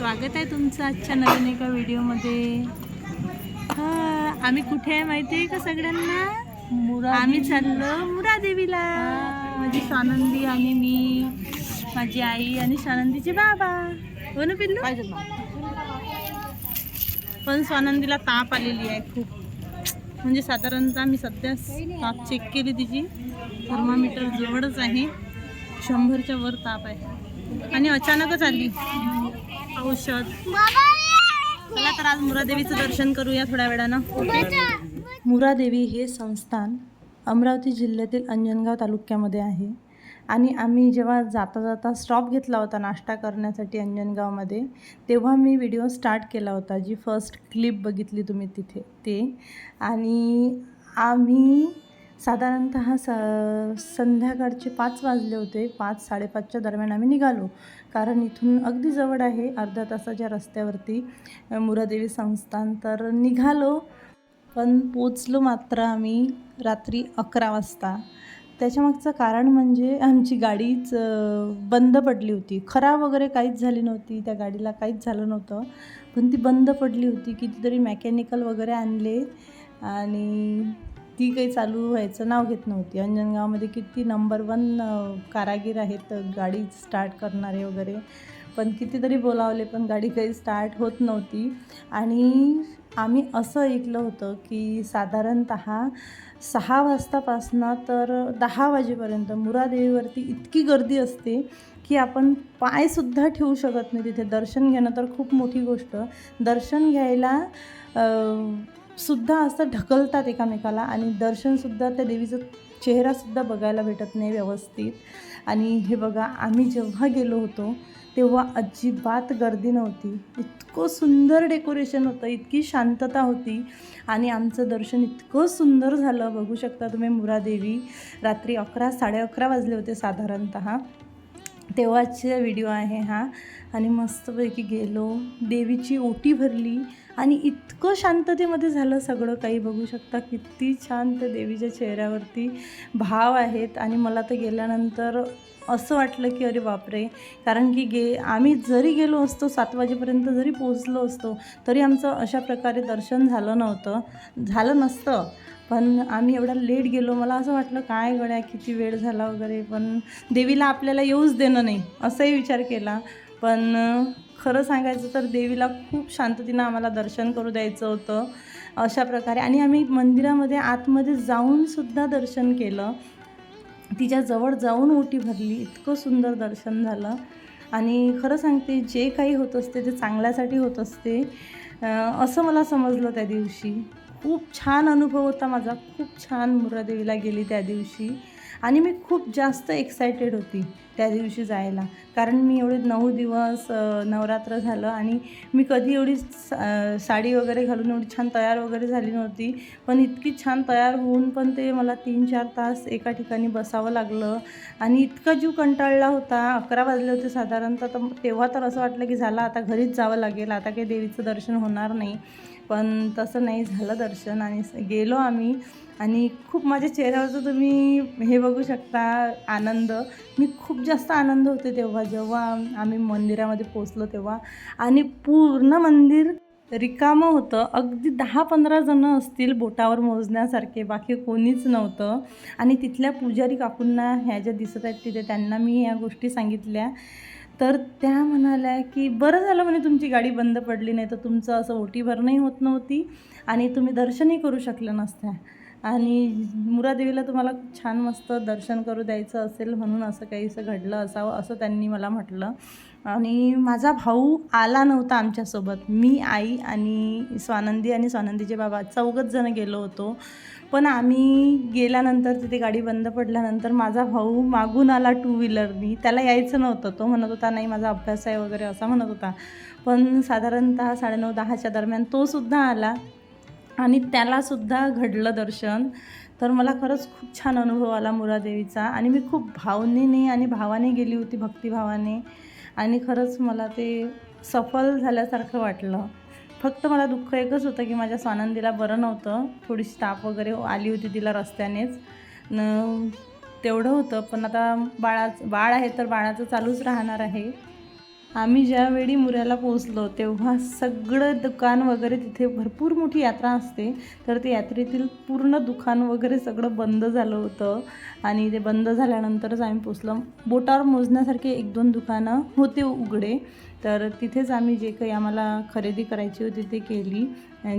स्वागत आहे तुमचं आजच्या नवीन एका व्हिडिओमध्ये. हा आम्ही कुठे आहे माहिती आहे का सगळ्यांना? आम्ही चाललो मुरादेवीला. म्हणजे स्वानंदी आणि मी माझी आई आणि स्वानंदीचे बाबा. हो ना पिल्लू? पण स्वानंदीला ताप आलेली आहे खूप. म्हणजे साधारणतः मी सध्या ताप चेक केली तिची. थर्मामीटर जवळच आहे. शंभरच्या वर ताप आहे. आणि अचानकच आली. औषध. चला तर आज मुरादेवीचं दर्शन करूया थोड्या वेळानं. मुरादेवी हे संस्थान अमरावती जिल्ह्यातील अंजनगाव तालुक्यामध्ये आहे. आणि आम्ही जेव्हा जाता जाता स्टॉप घेतला होता नाश्ता करण्यासाठी अंजनगावमध्ये तेव्हा मी व्हिडिओ स्टार्ट केला होता जी फर्स्ट क्लिप बघितली तुम्ही तिथे ते. आणि आम्ही साधारणतः स संध्याकाळचे पाच वाजले होते. पाच साडेपाचच्या दरम्यान आम्ही निघालो. कारण इथून अगदी जवळ आहे अर्ध्या तासाच्या रस्त्यावरती मुरादेवी संस्थान तर निघालो. पण पोचलो मात्र आम्ही रात्री अकरा वाजता. त्याच्यामागचं कारण म्हणजे आमची गाडीच बंद पडली होती. खराब वगैरे काहीच झाली नव्हती. त्या गाडीला काहीच झालं नव्हतं. पण ती बंद पडली होती. कितीतरी मेकॅनिकल वगैरे आणले. आणि ती काही चालू व्हायचं नाव घेत नव्हती. अंजनगावमध्ये किती नंबर वन कारागीर आहेत गाडी स्टार्ट करणारे वगैरे. पण कितीतरी बोलावले पण गाडी काही स्टार्ट होत नव्हती. आणि आम्ही असं ऐकलं होतं की साधारणत सहा वाजतापासनं तर दहा वाजेपर्यंत मुरादेवीवरती इतकी गर्दी असते की आपण पायसुद्धा ठेवू शकत नाही तिथे. दर्शन घेणं तर खूप मोठी गोष्ट. दर्शन घ्यायला सुद्धा असं ढकलतात एकामेकाला आणि दर्शनसुद्धा त्या देवीचं चेहरासुद्धा बघायला भेटत नाही व्यवस्थित. आणि हे बघा आम्ही जेव्हा गेलो होतो तेव्हा अजिबात गर्दी नव्हती. इतकं सुंदर डेकोरेशन होतं इतकी शांतता होती. आणि आमचं दर्शन इतकं सुंदर झालं. बघू शकता तुम्ही मुरादेवी. रात्री अकरा साडे अकरा वाजले होते साधारणतः. तेव्हाचा व्हिडिओ आहे हा. आणि मस्तपैकी गेलो. देवीची ओटी भरली. आणि इतकं शांततेमध्ये झालं सगळं. काही बघू शकता किती छान त्या देवीच्या चेहऱ्यावरती भाव आहेत. आणि मला तर गेल्यानंतर असं वाटलं की अरे बापरे. कारण की गे आम्ही जरी गेलो असतो सात वाजेपर्यंत जरी पोहोचलो असतो तरी आमचं अशा प्रकारे दर्शन झालं नव्हतं. झालं नसतं. पण आम्ही एवढा लेट गेलो. मला असं वाटलं काय गड्या किती वेळ झाला वगैरे. पण देवीला आपल्याला येऊच देणं नाही असाही विचार केला. पण खरं सांगायचं तर देवीला खूप शांततेनं आम्हाला दर्शन करू द्यायचं होतं अशा प्रकारे. आणि आम्ही मंदिरामध्ये आतमध्ये जाऊनसुद्धा दर्शन केलं. तिच्या जवळ जाऊन ओटी भरली. इतकं सुंदर दर्शन झालं. आणि खरं सांगते जे काही होत असते ते चांगल्यासाठी होत असते. असं मला समजलं त्या दिवशी. खूप छान अनुभव होता माझा. खूप छान मुरादेवीला गेली त्या दिवशी. आणि मी खूप जास्त एक्सायटेड होती त्या दिवशी जायला. कारण मी एवढे नऊ दिवस नवरात्र झालं आणि मी कधी एवढी साडी वगैरे घालून एवढी छान तयार वगैरे झाली नव्हती. पण इतकी छान तयार होऊन पण ते मला तीन चार तास एका ठिकाणी बसावं लागलं. आणि इतका जीव कंटाळला होता. अकरा वाजले होते साधारणतः. तर तेव्हा तर असं वाटलं की झालं आता घरीच जावं लागेल. आता काही देवीचं दर्शन होणार नाही. पण तसं नाही झालं दर्शन आणि गेलो आम्ही. आणि खूप माझ्या चेहऱ्यावरचं तुम्ही हे बघू शकता आनंद. मी खूप जास्त आनंद होते तेव्हा जेव्हा आम्ही मंदिरामध्ये पोचलो तेव्हा. आणि पूर्ण मंदिर रिकामं होतं. अगदी दहा पंधरा जणं असतील बोटावर मोजण्यासारखे बाकी कोणीच नव्हतं. आणि तिथल्या पुजारी काकूंना ह्या ज्या दिसत आहेत तिथे त्यांना मी या गोष्टी सांगितल्या. तर त्या म्हणाल्या की बरं झालं म्हणे तुमची गाडी बंद पडली नाही तर तुमचं असं ओटी भरणंही होत नव्हती आणि तुम्ही दर्शनही करू शकल्या नसत्या. आणि मुरादेवीला तुम्हाला छान मस्त दर्शन करू द्यायचं असेल म्हणून असं काहीसं घडलं असावं असं त्यांनी मला म्हटलं. आणि माझा भाऊ आला नव्हता आमच्यासोबत. मी आई आणि स्वानंदी आणि स्वानंदीचे बाबा चौघच जण गेलो होतो. पण आम्ही गेल्यानंतर तिथे गाडी बंद पडल्यानंतर माझा भाऊ मागून आला टू व्हीलरनी त्याला यायचं नव्हतं. तो म्हणत होता नाही माझा अभ्यास आहे वगैरे असा म्हणत होता. पण साधारणतः साडेनऊ दहाच्या दरम्यान तोसुद्धा आला आणि त्यालासुद्धा घडलं दर्शन. तर मला खरंच खूप छान अनुभव आला मुरादेवीचा. आणि मी खूप भावनेने आणि भावाने गेली होती भक्तिभावाने. आणि खरंच मला ते सफल झाल्यासारखं वाटलं. फक्त मला दुःख एकच होतं की माझ्या स्वानंदीला बरं नव्हतं. थोडीशी ताप वगैरे आली होती तिला रस्त्यानेच. न तेवढं होतं. पण आता बाळा बाळ आहे तर बाळाचं चालूच राहणार आहे. आम्ही ज्यावेळी मुऱ्याला पोचलो तेव्हा सगळं दुकान वगैरे तिथे भरपूर मोठी यात्रा असते. तर ते यात्रेतील पूर्ण दुकान वगैरे सगळं बंद झालं होतं. आणि ते बंद झाल्यानंतरच आम्ही पोचलो बोटावर मोजण्यासारखे एक दोन दुकानं होते उघडे. तर तिथेच आम्ही जे काही आम्हाला खरेदी करायची होती ते केली.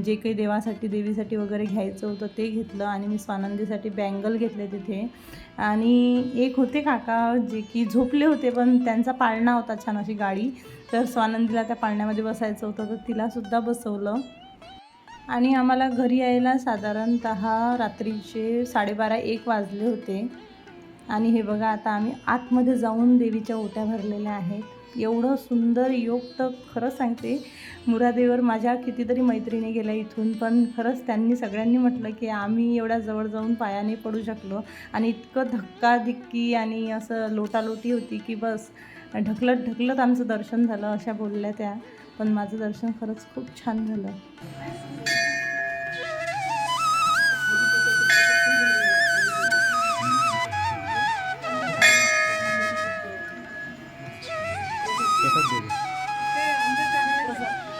जे काही देवासाठी देवीसाठी वगैरे घ्यायचं होतं ते घेतलं आणि मी स्वानंदीसाठी बँगल घेतले तिथे. आणि एक होते काका जे की झोपले होते पण त्यांचा पाळणा होता छान अशी गाडी. तर स्वानंदीला त्या पाळण्यामध्ये बसायचं होतं तर तिलासुद्धा बसवलं. आणि आम्हाला घरी यायला साधारणत रात्रीचे साडेबारा एक वाजले होते. आणि हे बघा आता आम्ही आतमध्ये जाऊन देवीच्या ओट्या भरलेल्या आहेत. एवढं सुंदर योग तर खरंच सांगते. मुरादेवर माझ्या कितीतरी मैत्रिणी गेल्या इथून पण खरंच त्यांनी सगळ्यांनी म्हटलं की आम्ही एवढ्या जवळ जाऊन पायाने पडू शकलो. आणि इतकं धक्काधिक्की आणि असं लोटालोटी होती की बस ढकलत ढकलत आमचं दर्शन झालं अशा बोलल्या त्या. पण माझं दर्शन खरंच खूप छान झालं. 对，我们这边。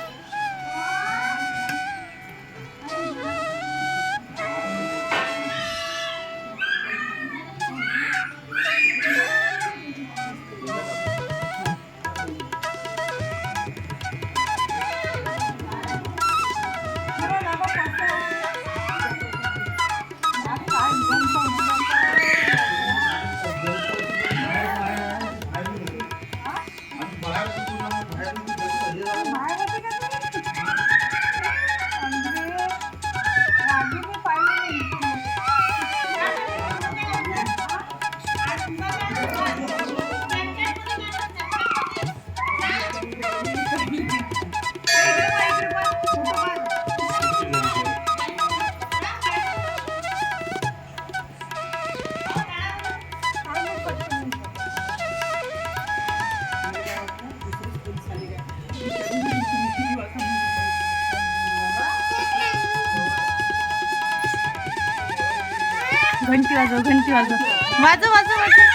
घंटी वाजव घंटी वाजव. वाजव वाजव वाजव.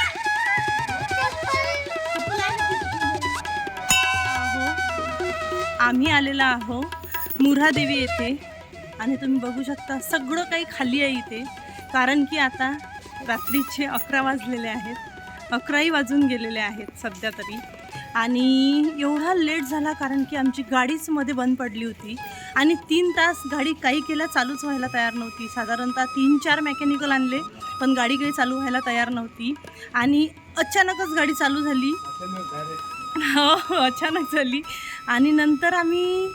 आम्ही आलेला आहो मुरादेवी येथे. आणि तुम्ही बघू शकता सगळं काही खाली आहे इथे. कारण की आता रात्रीचे अकरा वाजलेले आहेत. अकराही वाजून गेलेले आहेत सध्या तरी. आणि एवढा लेट झाला कारण की आमची गाडीच मध्ये बंद पडली होती. आणि तीन तास गाडी काही केल्या चालूच व्हायला तयार नव्हती. साधारणतः तीन चार मेकॅनिकल आणले पण गाडी काही चालू व्हायला तयार नव्हती. आणि अचानकच गाडी चालू झाली. हो अचानक झाली. आणि नंतर आम्ही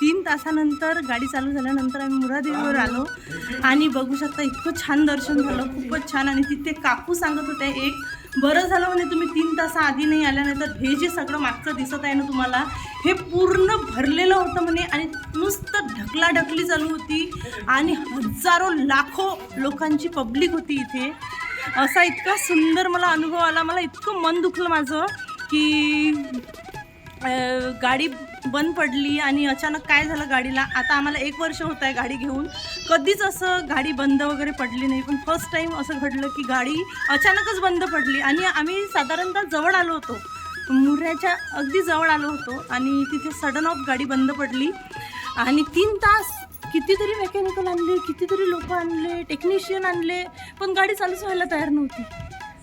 तीन तासानंतर गाडी चालू झाल्यानंतर आम्ही मुरादेवीवर आलो. आणि बघू शकता इतकं छान दर्शन झालं खूपच छान. आणि तिथे काकू सांगत होते एक बरं झालं म्हणे तुम्ही तीन तासा आधी नाही आल्या नाही तर हे जे सगळं मागचं दिसत आहे ना तुम्हाला हे पूर्ण भरलेलं होतं म्हणे आणि नुसतं ढकलाढकली चालू होती आणि हजारो लाखो लोकांची पब्लिक होती इथे. असा इतका सुंदर मला अनुभव आला. मला इतकं मन दुखलं माझं की गाडी बंद पडली आणि अचानक काय झालं गाडीला? आता आम्हाला एक वर्ष होत आहे गाडी घेऊन. कधीच असं गाडी बंद वगैरे पडली नाही. पण फर्स्ट टाईम असं घडलं की गाडी अचानकच बंद पडली. आणि आम्ही साधारणतः जवळ आलो होतो. मुऱ्याच्या अगदी जवळ आलो होतो आणि तिथे सडन ऑफ गाडी बंद पडली. आणि तीन तास कितीतरी मेकॅनिकल आणले कितीतरी लोक आणले टेक्निशियन आणले पण गाडी चालूच व्हायला तयार नव्हती.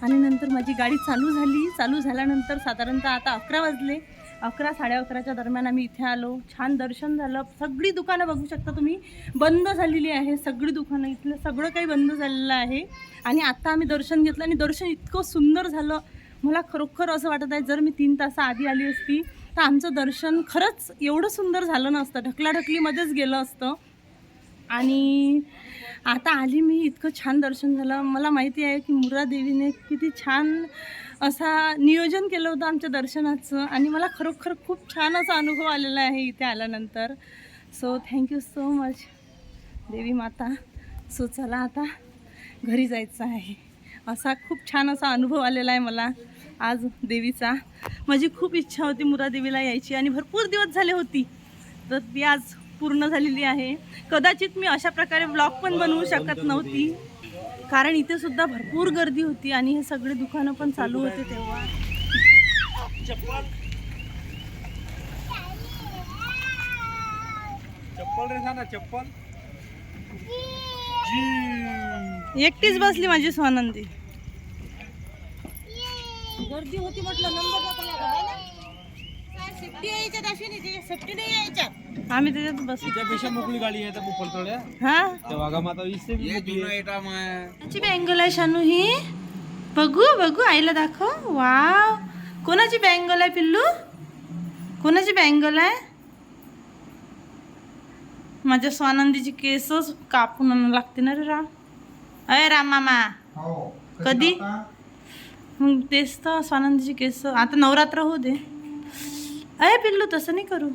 आणि नंतर माझी गाडी चालू झाली. चालू झाल्यानंतर साधारणतः आता अकरा वाजले. अकरा साडे अकराच्या दरम्यान आम्ही इथे आलो. छान दर्शन झालं. सगळी दुकानं बघू शकता तुम्ही. बंद झालेली आहे सगळी दुकानं. इथलं सगळं काही बंद झालेलं आहे. आणि आत्ता आम्ही दर्शन घेतलं आणि दर्शन इतकं सुंदर झालं. मला खरोखर असं वाटत आहे जर मी तीन तासा आधी आली असती तर आमचं दर्शन खरंच एवढं सुंदर झालं नसतं. ढकलाढकलीमध्येच गेलं असतं. आणि आता आली मी इतकं छान दर्शन झालं. मला माहिती आहे की मुरा देवीने किती छान असा नियोजन केलं होतं आमच्या दर्शनाचं. आणि मला खरोखर खूप छान असा अनुभव आलेला आहे इथे आल्यानंतर. सो थँक्यू सो मच देवी माता. सो चला आता घरी जायचं आहे. असा खूप छान असा अनुभव आलेला आहे मला आज देवीचा. माझी खूप इच्छा होती मुरा देवीला यायची आणि भरपूर दिवस झाले होती. तर ती आज पूर्ण झालेली आहे. कदाचित मी अशा प्रकारे ब्लॉग पण बनवू शकत नव्हती. कारण इथे सुद्धा भरपूर गर्दी होती आणि हे सगळे दुकानं पण चालू होते तेव्हा. चप्पल एकटीच बसली माझी स्वानंदी. गर्दी होती म्हटलं नंबर आम्ही त्याच्यात बसलो. त्याच्यापेक्षा मोकळी गाडी आहे त्या मुफलतोड्या हा? त्या वाघा माता वीस ते वीस मोठी आहे. कोणाची बँगल आहे शानू ही. बघू बघू आईला दाखव. वाव. कोणाची बँगल आहे पिल्लू? कोणाची बँगल आहे? माझ्या स्वानंदीची केसच कापून आणावं लागते ना रे राम. अय राम मामा. कधी मग तेच तर स्वानंदीची केस. आता नवरात्र होऊ दे. अय पिल्लू तसं नाही करू.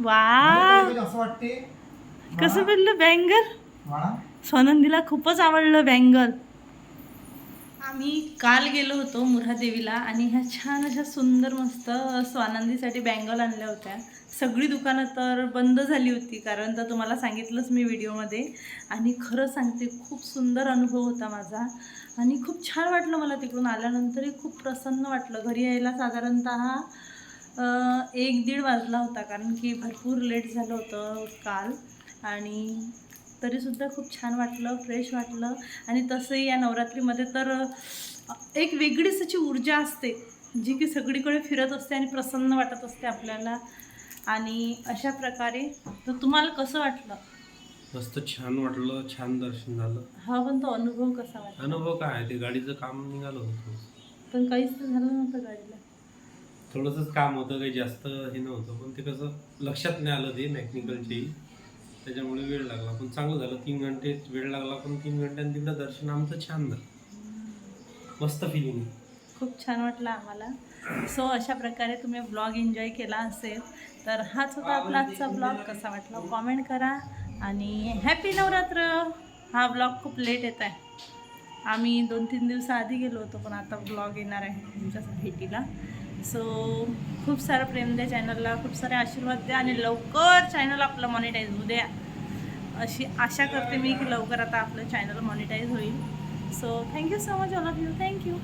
वा. असं वाटते कसं पिल्लू बँगल सोनंदीला स्वानंदीला खूपच आवडलं बँगल आम्ही काल गेलो होतो मुरादेवीला आणि ह्या छान अशा सुंदर मस्त स्वानंदीसाठी बँगल आणल्या होत्या. सगळी दुकानं तर बंद झाली होती कारण तर तुम्हाला सांगितलंच मी व्हिडिओमध्ये. आणि खरं सांगते खूप सुंदर अनुभव होता माझा. आणि खूप छान वाटलं मला तिकडून आल्यानंतरही खूप प्रसन्न वाटलं. घरी यायला साधारणतः एक दीड वाजला होता कारण की भरपूर लेट झालं होतं काल आणि तरीसुद्धा खूप छान वाटलं फ्रेश वाटलं. आणि तसंही या नवरात्रीमध्ये तर एक वेगळीच अशी ऊर्जा असते जी की सगळीकडे फिरत असते आणि प्रसन्न वाटत असते आपल्याला. आणि अशा प्रकारे तर तुम्हाला कसं वाटलं? मस्त छान वाटलं छान दर्शन झालं. हा पण तो अनुभव कसा वाटला? अनुभव काय ते गाडीचं काम निघालं होतं. पण काहीच तर झालं नव्हतं गाडीला. थोडंसंच काम होतं काही जास्त हे नव्हतं पण ते कसं लक्षात नाही आलं ते मेकॅनिकलचे त्याच्यामुळे वेळ लागला. पण चांगलं झालं तीन घंटे वेळ लागला पण तीन घंट्यांनी तिकडं दर्शन आमचं छान झालं. मस्त फिलिंग खूप छान वाटलं आम्हाला. सो अशा प्रकारे तुम्ही ब्लॉग एन्जॉय केला असेल तर हाच होता आपला आजचा ब्लॉग कसा वाटला कॉमेंट करा आणि हॅपी नवरात्र. हा ब्लॉग खूप लेट येत आहे. आम्ही दोन तीन दिवसाआधी गेलो होतो पण आता ब्लॉग येणार आहे तुमच्या भेटीला. सो खूप सारं प्रेम द्या चॅनलला खूप सारे आशीर्वाद द्या आणि लवकर चॅनल आपलं मॉनिटाईज होऊ द्या. अशी आशा करते मी की लवकर आता आपलं चॅनल मॉनिटाईज होईल. So thank you so much all of you thank you